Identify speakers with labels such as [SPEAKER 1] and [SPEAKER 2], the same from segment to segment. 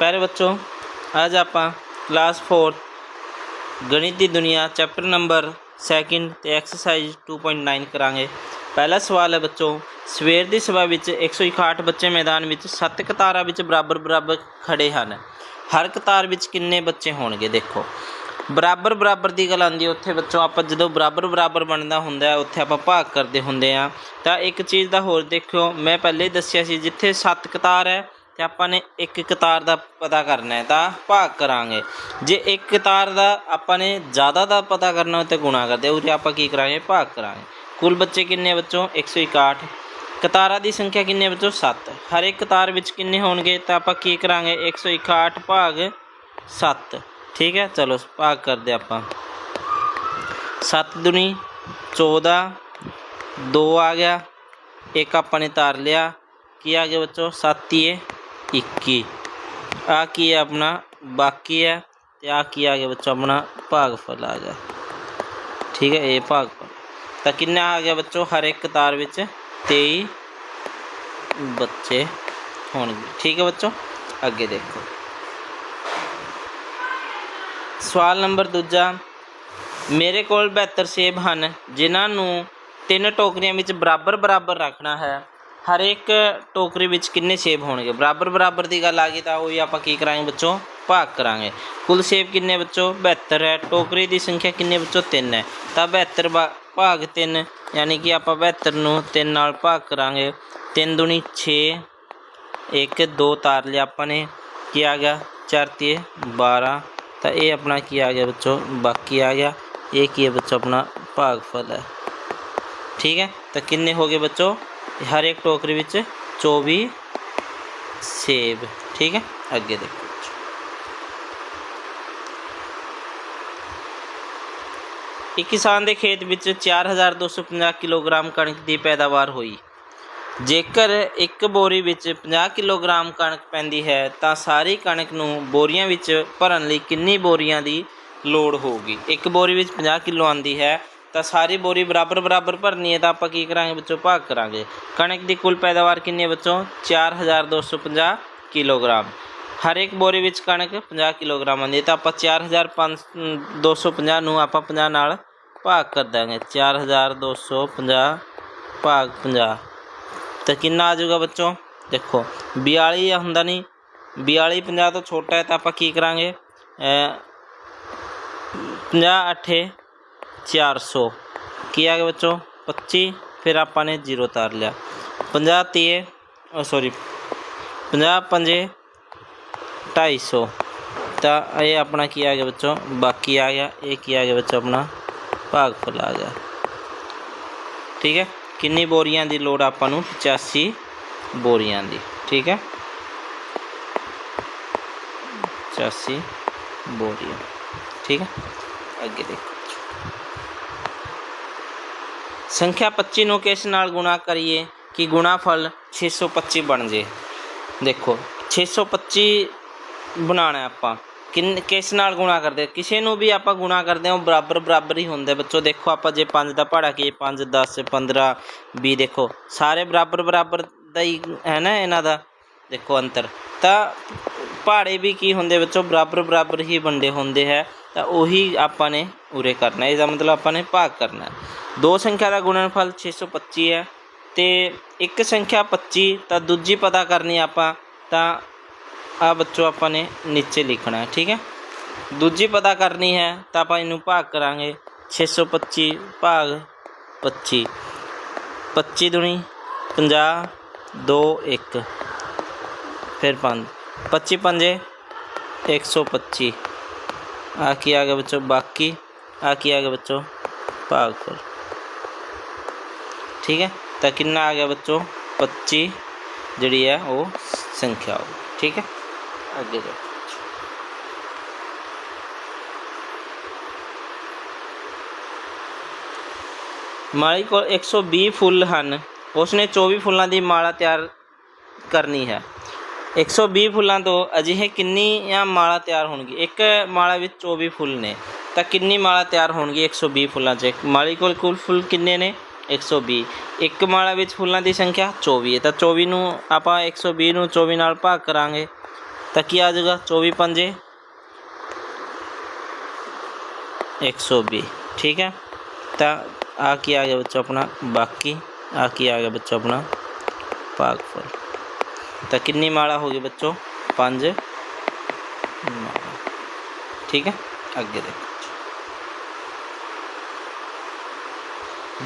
[SPEAKER 1] ਪਿਆਰੇ ਬੱਚੋ, ਅੱਜ ਆਪਾਂ ਕਲਾਸ 4 ਗਣਿਤ ਦੀ ਦੁਨੀਆ ਚੈਪਟਰ ਨੰਬਰ 2 ਤੇ ਐਕਸਰਸਾਈਜ਼ 2.9 ਕਰਾਂਗੇ। ਪਹਿਲਾ ਸਵਾਲ ਹੈ ਬੱਚੋ, ਸਵੇਰ ਦੀ ਸਭਾ ਵਿੱਚ 161 ਬੱਚੇ ਮੈਦਾਨ ਵਿੱਚ ਸੱਤ ਕਤਾਰਾਂ ਵਿੱਚ ਬਰਾਬਰ ਬਰਾਬਰ ਖੜੇ ਹਨ। ਹਰ ਕਤਾਰ ਵਿੱਚ ਕਿੰਨੇ ਬੱਚੇ ਹੋਣਗੇ, ਦੇਖੋ। ਬਰਾਬਰ ਬਰਾਬਰ ਦੀ ਗੱਲ ਆਉਂਦੀ ਹੈ, ਉੱਥੇ ਬੱਚੋ ਆਪਾਂ ਜਦੋਂ ਬਰਾਬਰ ਬਰਾਬਰ ਬਣਦਾ ਹੁੰਦਾ ਉੱਥੇ ਆਪਾਂ ਭਾਗ ਕਰਦੇ ਹੁੰਦੇ ਆ ਤਾਂ ਇੱਕ ਚੀਜ਼ ਦਾ ਹੋਰ ਦੇਖਿਓ, ਮੈਂ ਪਹਿਲੇ ਦੱਸਿਆ ਸੀ, ਜਿੱਥੇ ਸੱਤ ਕਤਾਰ ਹੈ ਤੇ ਆਪਾਂ ਨੇ ਇੱਕ ਕਤਾਰ ਦਾ ਪਤਾ ਕਰਨਾ ਹੈ ਤਾਂ ਭਾਗ ਕਰਾਂਗੇ। ਜੇ ਇੱਕ ਕਤਾਰ ਦਾ ਆਪਾਂ ਨੇ ਜ਼ਿਆਦਾ ਦਾ ਪਤਾ ਕਰਨਾ ਹੋਵੇ ਤੇ ਗੁਣਾ ਕਰਦੇ ਉਹਦੇ ਆਪਾਂ ਕੀ ਕਰਾਂਗੇ? ਭਾਗ ਕਰਾਂਗੇ। ਕੁੱਲ ਬੱਚੇ ਕਿੰਨੇ ਬੱਚੋ? 161 ਕਤਾਰਾਂ ਦੀ ਸੰਖਿਆ ਕਿੰਨੇ ਬੱਚੋ? 7 ਹਰ ਇੱਕ ਕਤਾਰ ਵਿੱਚ ਕਿੰਨੇ ਹੋਣਗੇ ਤਾਂ ਆਪਾਂ ਕੀ ਕਰਾਂਗੇ? 161 ਭਾਗ 7 ਠੀਕ ਹੈ? ਚਲੋ, ਭਾਗ ਕਰਦੇ ਆਪਾਂ। 7 ਦੁਨੀ 14 2 ਆ ਗਿਆ। ਇੱਕ ਆਪਾਂ ਨੇ ਤਾਰ ਲਿਆ। ਕੀ ਆ ਗਿਆ ਬੱਚੋ? 7 ਹੀ। 21 ਆ ਕੀ ਹੈ ਆਪਣਾ? ਬਾਕੀ ਹੈ ਤੇ ਆ ਕੀ ਆ ਗਿਆ ਬੱਚੋ ਆਪਣਾ? ਭਾਗਫਲ ਆ ਗਿਆ। ਠੀਕ ਹੈ ਇਹ ਭਾਗਫਲ। ਤਾਂ ਕਿੰਨਾ ਆ ਗਿਆ ਬੱਚੋ? ਹਰ ਇੱਕ ਤਾਰ ਵਿੱਚ 23 ਬੱਚੇ ਹੋਣਗੇ। ਠੀਕ ਹੈ ਬੱਚੋ? ਅੱਗੇ ਦੇਖੋ। ਸਵਾਲ ਨੰਬਰ ਦੂਜਾ। ਮੇਰੇ ਕੋਲ 72 ਸੇਬ ਹਨ, ਜਿਨ੍ਹਾਂ ਨੂੰ ਤਿੰਨ ਟੋਕਰੀਆਂ ਵਿੱਚ ਬਰਾਬਰ ਬਰਾਬਰ ਰੱਖਣਾ ਹੈ। ਹਰ ਇੱਕ ਟੋਕਰੀ ਵਿੱਚ ਕਿੰਨੇ ਸੇਬ ਹੋਣਗੇ ਬਰਾਬਰ ਬਰਾਬਰ ਦੀ ਗੱਲ ਆ ਗਈ ਤਾਂ ਉਹੀ ਆਪਾਂ ਕੀ ਕਰਾਂਗੇ ਬੱਚੋ ਭਾਗ ਕਰਾਂਗੇ ਕੁੱਲ ਸੇਬ ਕਿੰਨੇ ਬੱਚੋ 72 ਹੈ ਟੋਕਰੀ ਦੀ ਸੰਖਿਆ ਕਿੰਨੇ ਬੱਚੋ 3 ਹੈ ਤਾਂ 72 ਭਾ- ਭਾਗ 3 ਯਾਨੀ ਕਿ ਆਪਾਂ 72 ਨੂੰ 3 ਨਾਲ ਭਾਗ ਕਰਾਂਗੇ 3 ਦੁਨੀ 6 ਇੱਕ ਦੋ ਤਾਰ ਲਿਆ ਆਪਾਂ ਨੇ ਕੀ ਆ ਗਿਆ 4 ਤੇ 12 ਤਾਂ ਇਹ ਆਪਣਾ ਕੀ ਆ ਗਿਆ ਬੱਚੋ ਬਾਕੀ ਆ ਗਿਆ ਇਹ ਕੀ ਹੈ ਬੱਚੋ ਆਪਣਾ ਭਾਗਫਲ ਹੈ ਠੀਕ ਹੈ ਤਾਂ ਕਿੰਨੇ ਹੋ ਗਏ ਬੱਚੋ ਹਰ ਇੱਕ ਟੋਕਰੀ ਵਿੱਚ 24 ਸੇਬ, ਠੀਕ ਹੈ? ਅੱਗੇ ਦੇਖੋ। ਇੱਕ ਕਿਸਾਨ ਦੇ ਖੇਤ ਵਿੱਚ 4250 ਕਿਲੋਗ੍ਰਾਮ ਕਣਕ ਦੀ ਪੈਦਾਵਾਰ ਹੋਈ। ਜੇਕਰ ਇੱਕ ਬੋਰੀ ਵਿੱਚ 50 ਕਿਲੋਗ੍ਰਾਮ ਕਣਕ ਪੈਂਦੀ ਹੈ, ਤਾਂ ਸਾਰੀ ਕਣਕ ਨੂੰ ਬੋਰੀਆਂ ਵਿੱਚ ਭਰਨ ਲਈ ਕਿੰਨੀ ਬੋਰੀਆਂ ਦੀ ਲੋੜ ਹੋਊਗੀ? ਇੱਕ ਬੋਰੀ ਵਿੱਚ 50 ਕਿਲੋ ਆਂਦੀ ਹੈ ਤਾਂ ਸਾਰੀ ਬੋਰੀ ਬਰਾਬਰ ਬਰਾਬਰ ਭਰਨੀ ਹੈ ਤਾਂ ਆਪਾਂ ਕੀ ਕਰਾਂਗੇ ਬੱਚੋ ਭਾਗ ਕਰਾਂਗੇ। ਕਣਕ ਦੀ ਕੁੱਲ ਪੈਦਾਵਾਰ ਕਿੰਨੀ ਹੈ ਬੱਚੋ 4250 ਕਿਲੋਗ੍ਰਾਮ। ਹਰ ਇੱਕ ਬੋਰੀ ਵਿੱਚ ਕਣਕ 50 ਕਿਲੋਗ੍ਰਾਮ ਆਉਂਦੀ ਹੈ ਤਾਂ ਆਪਾਂ 4250 ਨੂੰ ਆਪਾਂ 50 ਨਾਲ ਭਾਗ ਕਰ ਦਾਂਗੇ 4250 ਭਾਗ 50 ਤਾਂ ਕਿੰਨਾ ਆ ਜਾਊਗਾ ਬੱਚੋ ਦੇਖੋ 42 ਆ ਹੁੰਦਾ ਨਹੀਂ। 42 50 ਤੋਂ ਛੋਟਾ ਹੈ ਤਾਂ ਆਪਾਂ ਕੀ ਕਰਾਂਗੇ? 50 8 400 ਕੀ ਆ ਗਿਆ ਬੱਚੋ? 25 ਫਿਰ ਆਪਾਂ ਨੇ ਜ਼ੀਰੋ ਤਾਰ ਲਿਆ। 50 ਤੀਏ ਉਹ ਸੌਰੀ 50 ਪੰਜੇ 250 ਤਾਂ ਇਹ ਆਪਣਾ ਕੀ ਆ ਗਿਆ ਬੱਚੋ? ਬਾਕੀ ਆ ਗਿਆ। ਇਹ ਕੀ ਆ ਗਿਆ ਬੱਚੋ? ਆਪਣਾ ਭਾਗਫਲ ਆ ਗਿਆ। ਠੀਕ ਹੈ? ਕਿੰਨੀ ਬੋਰੀਆਂ ਦੀ ਲੋੜ ਆਪਾਂ ਨੂੰ? 85 ਬੋਰੀਆਂ ਦੀ। ਠੀਕ ਹੈ? 85 ਬੋਰੀਆਂ। ਠੀਕ ਹੈ? ਅੱਗੇ ਦੇਖੋ। ਸੰਖਿਆ 25 ਨੂੰ ਕਿਸ ਨਾਲ ਗੁਣਾ ਕਰੀਏ ਕਿ ਗੁਣਾਫਲ 625 ਬਣ ਜੇ? ਦੇਖੋ 625 ਬਣਾਉਣਾ ਆਪਾਂ। ਕਿੰਨ, ਕਿਸ ਨਾਲ ਗੁਣਾ ਕਰਦੇ? ਕਿਸੇ ਨੂੰ ਵੀ ਆਪਾਂ ਗੁਣਾ ਕਰਦੇ ਹਾਂ, ਉਹ ਬਰਾਬਰ ਬਰਾਬਰ ਹੀ ਹੁੰਦੇ। ਬੱਚੋ, ਦੇਖੋ ਆਪਾਂ ਜੇ 5 ਦਾ ਪਹਾੜਾ ਕੀ 5 10 15 20 ਦੇਖੋ, ਸਾਰੇ ਬਰਾਬਰ ਬਰਾਬਰ ਦਾ ਹੀ ਹੈ ਨਾ ਇਹਨਾਂ ਦਾ? ਦੇਖੋ ਅੰਤਰ। ਤਾਂ ਪਹਾੜੇ ਵੀ ਕੀ ਹੁੰਦੇ ਬੱਚੋ? ਬਰਾਬਰ ਬਰਾਬਰ ਹੀ ਵੰਡੇ ਹੁੰਦੇ ਹੈ। ਤਾਂ ਉਹੀ ਆਪਾਂ ਨੇ ਉਰੇ ਕਰਨਾ ਇਹਦਾ ਮਤਲਬ ਆਪਾਂ ਨੇ ਭਾਗ ਕਰਨਾ ਦੋ ਸੰਖਿਆ ਦਾ ਗੁਣਨਫਲ 625 ਹੈ ਤੇ ਇੱਕ ਸੰਖਿਆ 25 ਤਾਂ ਦੂਜੀ ਪਤਾ ਕਰਨੀ ਆਪਾਂ, ਤਾਂ ਆ ਬੱਚੋ ਆਪਾਂ ਨੇ ਨੀਚੇ ਲਿਖਣਾ ਠੀਕ ਹੈ? ਦੂਜੀ ਪਤਾ ਕਰਨੀ ਹੈ, ਤਾਂ ਆਪਾਂ ਇਹਨੂੰ ਭਾਗ ਕਰਾਂਗੇ। 625 ਭਾਗ 25 25 ਦੁਨੀ 50 2 1 ਫਿਰ 5 25 ਪੰਜੇ 125 ਆ ਕੀ ਆ ਗਿਆ ਬੱਚੋ? ਬਾਕੀ ਆ ਕੀ ਆ ਗਿਆ ਬੱਚੋ? ਭਾਗਫਲ ਠੀਕ ਹੈ? ਤਾਂ ਕਿੰਨਾ ਆ ਗਿਆ ਬੱਚੋ? 25 ਜਿਹੜੀ ਹੈ ਉਹ ਸੰਖਿਆ ਹੋ ਠੀਕ ਹੈ? ਅੱਗੇ ਦੇਖੋ ਮਾਲੀ ਕੋਲ 120 ਫੁੱਲ ਹਨ। ਉਸਨੇ 24 ਫੁੱਲਾਂ ਦੀ ਮਾਲਾ ਤਿਆਰ ਕਰਨੀ ਹੈ। 120 ਫੁੱਲਾਂ ਤੋਂ ਅਜਿਹੇ ਕਿੰਨੀਆਂ ਮਾਲਾ ਤਿਆਰ ਹੋਣਗੀ ਇੱਕ ਮਾਲਾ ਵਿੱਚ 24 ਫੁੱਲ ਨੇ, ਤਾਂ ਕਿੰਨੀ ਮਾਲਾ ਤਿਆਰ ਹੋਣਗੀ 120 ਫੁੱਲਾਂ 'ਚ? ਮਾਲੀ ਕੋਲ ਕੁੱਲ ਫੁੱਲ ਕਿੰਨੇ ਨੇ? 120 ਇੱਕ ਮਾਲਾ ਵਿੱਚ ਫੁੱਲਾਂ ਦੀ ਸੰਖਿਆ 24 ਹੈ, ਤਾਂ 24 ਨੂੰ ਆਪਾਂ 120 ਨੂੰ 24 ਨਾਲ ਭਾਗ ਕਰਾਂਗੇ। ਤਾਂ ਕੀ ਆ ਜਾਊਗਾ? 24 ਪੰਜੇ। 120 ਠੀਕ ਹੈ? ਤਾਂ ਆ ਕੀ ਆ ਗਿਆ ਬੱਚੋ ਆਪਣਾ? ਬਾਕੀ ਆ ਕੀ ਆ ਗਿਆ ਬੱਚੋ ਆਪਣਾ? ਭਾਗਫਲ ਤਾਂ ਕਿੰਨੀ ਮਾਲਾ ਹੋ ਗਈ ਬੱਚੋ? 5 ਠੀਕ ਹੈ? ਅੱਗੇ ਦੇਖੋ।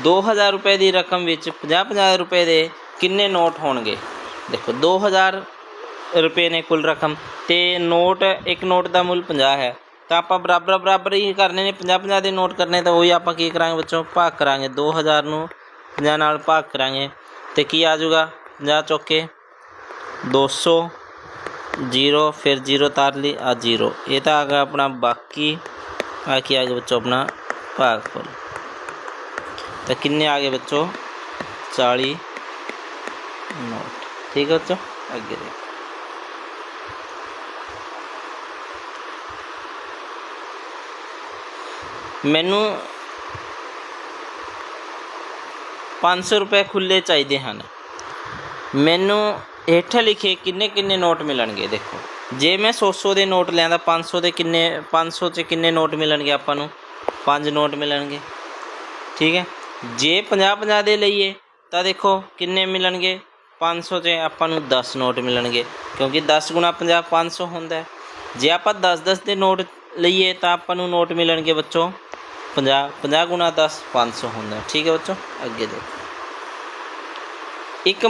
[SPEAKER 1] 2000 ਰੁਪਏ ਦੀ ਰਕਮ ਵਿੱਚ 50-50 ਰੁਪਏ ਦੇ ਕਿੰਨੇ ਨੋਟ ਹੋਣਗੇ? ਦੇਖੋ 2000 ਰੁਪਏ ਨੇ ਕੁੱਲ ਰਕਮ ਤੇ ਨੋਟ, ਇੱਕ ਨੋਟ ਦਾ ਮੁੱਲ 50 ਹੈ। ਤਾਂ ਆਪਾਂ ਬਰਾਬਰ ਬਰਾਬਰ ਹੀ ਕਰਨੇ ਨੇ 50 50 ਦੇ ਨੋਟ ਕਰਨੇ, ਤਾਂ ਉਹੀ ਆਪਾਂ ਕੀ ਕਰਾਂਗੇ ਬੱਚੋ? ਭਾਗ ਕਰਾਂਗੇ। 2000 ਨੂੰ 50 ਨਾਲ ਭਾਗ ਕਰਾਂਗੇ। ਤੇ ਕੀ ਆ ਜਾਊਗਾ? 50 ਚੌਕੇ। 200 ਜ਼ੀਰੋ ਫਿਰ ਜ਼ੀਰੋ ਤਾਰ ਲਈ ਆ ਜ਼ੀਰੋ ਇਹ ਤਾਂ ਆ ਗਿਆ ਆਪਣਾ ਬਾਕੀ ਆ ਕੀ ਆ ਗਿਆ ਬੱਚੋ ਆਪਣਾ ਭਾਗਫਲ ਤਾਂ ਕਿੰਨੇ ਆ ਗਏ ਬੱਚੋ 40 ਨੋਟ ਠੀਕ ਹੈ ਬੱਚੋ ਅੱਗੇ ਦੇਖੋ ਮੈਨੂੰ 500 ਰੁਪਏ ਖੁੱਲੇ ਚਾਹੀਦੇ ਹਨ ਮੈਨੂੰ ਹੇਠ ਲਿਖੇ ਕਿੰਨੇ ਕਿੰਨੇ ਨੋਟ ਮਿਲਣਗੇ, ਦੇਖੋ। ਜੇ ਮੈਂ 100 ਦੇ ਨੋਟ ਲਿਆਂਦਾ 500 ਦੇ ਕਿੰਨੇ 500 ਚ ਕਿੰਨੇ ਨੋਟ ਮਿਲਣਗੇ ਆਪਾਂ ਨੂੰ? 5 ਨੋਟ ਮਿਲਣਗੇ। ਠੀਕ ਹੈ? ਜੇ 50 50 ਦੇ ਲਈਏ, ਤਾਂ ਦੇਖੋ ਕਿੰਨੇ ਮਿਲਣਗੇ? 500 ਚ ਆਪਾਂ ਨੂੰ 10 ਨੋਟ ਮਿਲਣਗੇ, ਕਿਉਂਕਿ 10 ਗੁਣਾ 50 500 ਹੁੰਦਾ ਹੈ। ਜੇ ਆਪਾਂ 10 10 ਦੇ ਨੋਟ ਲਈਏ, ਤਾਂ ਆਪਾਂ ਨੂੰ ਨੋਟ ਮਿਲਣਗੇ ਬੱਚੋ 50 50 ਗੁਣਾ 10 500 ਹੁੰਦਾ ਠੀਕ ਹੈ ਬੱਚੋ? ਅੱਗੇ ਦੇਖੋ। ਇੱਕ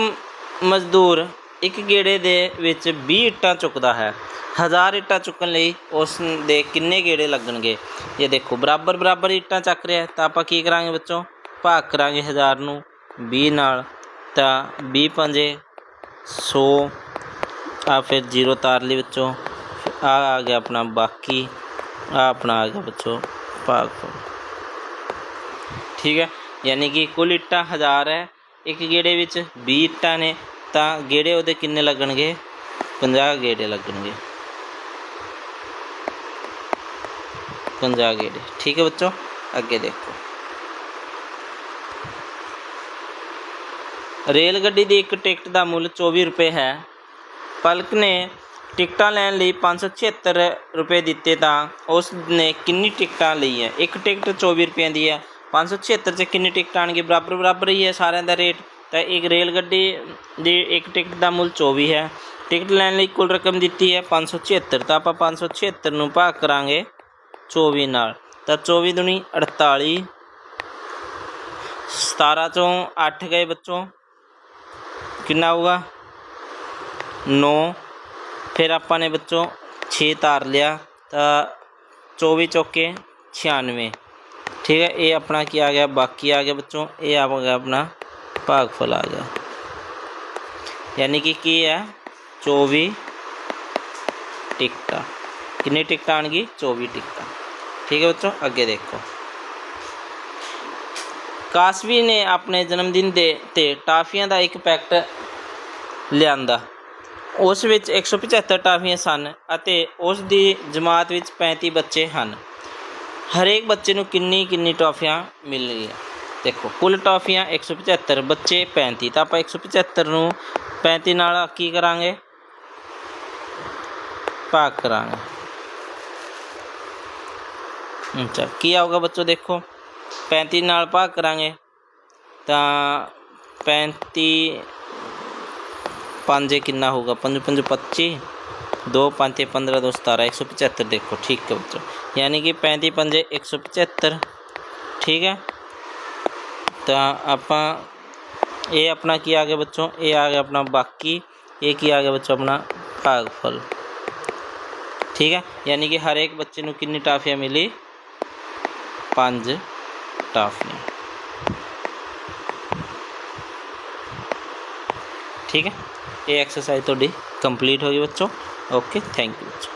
[SPEAKER 1] ਮਜ਼ਦੂਰ ਇੱਕ ਗੇੜੇ ਦੇ ਵਿੱਚ 20 ਇੱਟਾਂ ਚੁੱਕਦਾ ਹੈ। 1000 ਇੱਟਾਂ ਚੁੱਕਣ ਲਈ ਉਸ ਦੇ ਕਿੰਨੇ ਗੇੜੇ ਲੱਗਣਗੇ? ਇਹ ਦੇਖੋ, ਬਰਾਬਰ ਬਰਾਬਰ ਇੱਟਾਂ ਚੱਕ ਰਿਹਾ ਤਾਂ ਆਪਾਂ ਕੀ ਕਰਾਂਗੇ ਬੱਚੋ? ਭਾਗ ਕਰਾਂਗੇ 1000 ਨੂੰ। 20 ਨਾਲ ਤਾਂ 20 ਪੰਜੇ 100 ਆ ਫਿਰ ਜ਼ੀਰੋ ਤਾਰ ਲਈ ਬੱਚੋ। ਆ ਆ ਗਿਆ ਆਪਣਾ ਬਾਕੀ। ਆ ਆਪਣਾ ਆ ਗਿਆ ਬੱਚੋ। ਭਾਗ ਠੀਕ ਹੈ? ਯਾਨੀ ਕਿ ਕੁੱਲ ਇੱਟਾਂ 1000 ਹੈ। ਇੱਕ ਗੇੜੇ ਵਿੱਚ 20 ਇੱਟਾਂ ਨੇ। ਤਾਂ ਗੇੜੇ ਉਹਦੇ ਕਿੰਨੇ ਲੱਗਣਗੇ? 50 ਗੇੜੇ ਲੱਗਣਗੇ। 50 ਗੇੜੇ। ਠੀਕ ਹੈ ਬੱਚੋ, ਅੱਗੇ ਦੇਖੋ। ਰੇਲ ਗੱਡੀ ਦੀ ਇੱਕ ਟਿਕਟ ਦਾ ਮੁੱਲ 24 ਰੁਪਏ ਹੈ। ਪਲਕ ਨੇ ਟਿਕਟਾਂ ਲੈਣ ਲਈ 576 ਰੁਪਏ ਦਿੱਤੇ ਤਾਂ ਉਸ ਨੇ ਕਿੰਨੀ ਟਿਕਟਾਂ ਲਈਆਂ ਇੱਕ ਟਿਕਟ 24 ਰੁਪਏ ਦੀ ਹੈ। 576 ਚ ਕਿੰਨੀ ਟਿਕਟ ਆਣਗੇ ਬਰਾਬਰ ਬਰਾਬਰ ਹੀ ਹੈ ਸਾਰਿਆਂ ਦਾ ਰੇਟ। ਤਾਂ ਇੱਕ ਰੇਲ ਗੱਡੀ ਦੀ ਇੱਕ ਟਿਕਟ ਦਾ ਮੁੱਲ 24 ਹੈ। ਟਿਕਟ ਲੈਣ ਲਈ ਕੁੱਲ ਰਕਮ ਦਿੱਤੀ ਹੈ 576 ਤਾਂ ਆਪਾਂ 576 ਨੂੰ ਭਾਗ ਕਰਾਂਗੇ 24 ਨਾਲ। ਤਾਂ 24 ਦੁਨੀ 48 17 ਚੋਂ 8 ਗਏ ਬੱਚੋਂ। ਕਿੰਨਾ ਹੋਊਗਾ? 9 ਫਿਰ ਆਪਾਂ ਨੇ ਬੱਚੋਂ 6 ਤਾਰ ਲਿਆ। ਤਾਂ 24 ਚੌਕੇ 96 ਠੀਕ ਹੈ, ਇਹ ਆਪਣਾ ਕੀ ਆ ਗਿਆ? ਬਾਕੀ ਆ ਗਿਆ ਬੱਚੋਂ, ਇਹ ਆ ਗਿਆ ਆਪਣਾ ਭਾਗਫਲ ਆ ਗਿਆ ਯਾਨੀ ਕਿ ਕੀ ਹੈ 24 ਟਿਕਟਾਂ। ਕਿੰਨੀ ਟਿਕਟਾਂ ਆਣਗੀ 24 ਟਿਕਟਾਂ। ਠੀਕ ਹੈ ਬੱਚੋ, ਅੱਗੇ ਦੇਖੋ। ਕਾਸਵੀ ਨੇ ਆਪਣੇ ਜਨਮ ਦਿਨ ਦੇ ਤੇ ਟਾਫੀਆਂ ਦਾ ਇੱਕ ਪੈਕਟ ਲਿਆਂਦਾ। ਉਸ ਵਿੱਚ 175 ਟਾਫੀਆਂ ਸਨ ਅਤੇ ਉਸ ਦੀ ਜਮਾਤ ਵਿੱਚ 35 ਬੱਚੇ ਹਨ। ਹਰੇਕ ਬੱਚੇ ਨੂੰ ਕਿੰਨੀ ਕਿੰਨੀ ਟਾਫੀਆਂ ਮਿਲਣਗੀਆਂ ਦੇਖੋ, ਕੁੱਲ ਟਾਫੀਆਂ 175 ਬੱਚੇ 35 ਤਾਂ ਆਪਾਂ 175 ਨੂੰ 35 ਨਾਲ ਕੀ ਕਰਾਂਗੇ? ਭਾਗ ਕਰਾਂਗੇ। ਅੱਛਾ, ਕੀ ਆਊਗਾ ਬੱਚੋ ਦੇਖੋ 35 ਨਾਲ ਭਾਗ ਕਰਾਂਗੇ, ਤਾਂ 35 ਪੰਜ ਕਿੰਨਾ ਹੋਊਗਾ? 5 5 25 2 5 15 2 17 175 ਦੇਖੋ, ਠੀਕ ਹੈ ਬੱਚੋ। ਯਾਨੀ ਕਿ 35 ਪੰਜੇ 175 ਠੀਕ ਹੈ? ਤਾਂ ਆਪਾਂ ਇਹ ਆਪਣਾ ਕੀ ਆ ਗਿਆ ਬੱਚੋ ਇਹ ਆ ਗਿਆ ਆਪਣਾ ਬਾਕੀ ਇਹ ਕੀ ਆ ਗਿਆ ਬੱਚੋ ਆਪਣਾ ਭਾਗਫਲ ਠੀਕ ਹੈ ਯਾਨੀ ਕਿ ਹਰ ਇੱਕ ਬੱਚੇ ਨੂੰ ਕਿੰਨੀ ਟਾਫੀਆਂ ਮਿਲੀ ਪੰਜ ਟਾਫੀਆਂ ਠੀਕ ਹੈ ਇਹ ਐਕਸਰਸਾਈਜ਼ ਤੁਹਾਡੀ ਕੰਪਲੀਟ ਹੋ ਗਈ ਬੱਚੋ ਓਕੇ ਥੈਂਕ ਯੂ ਬੱਚੋ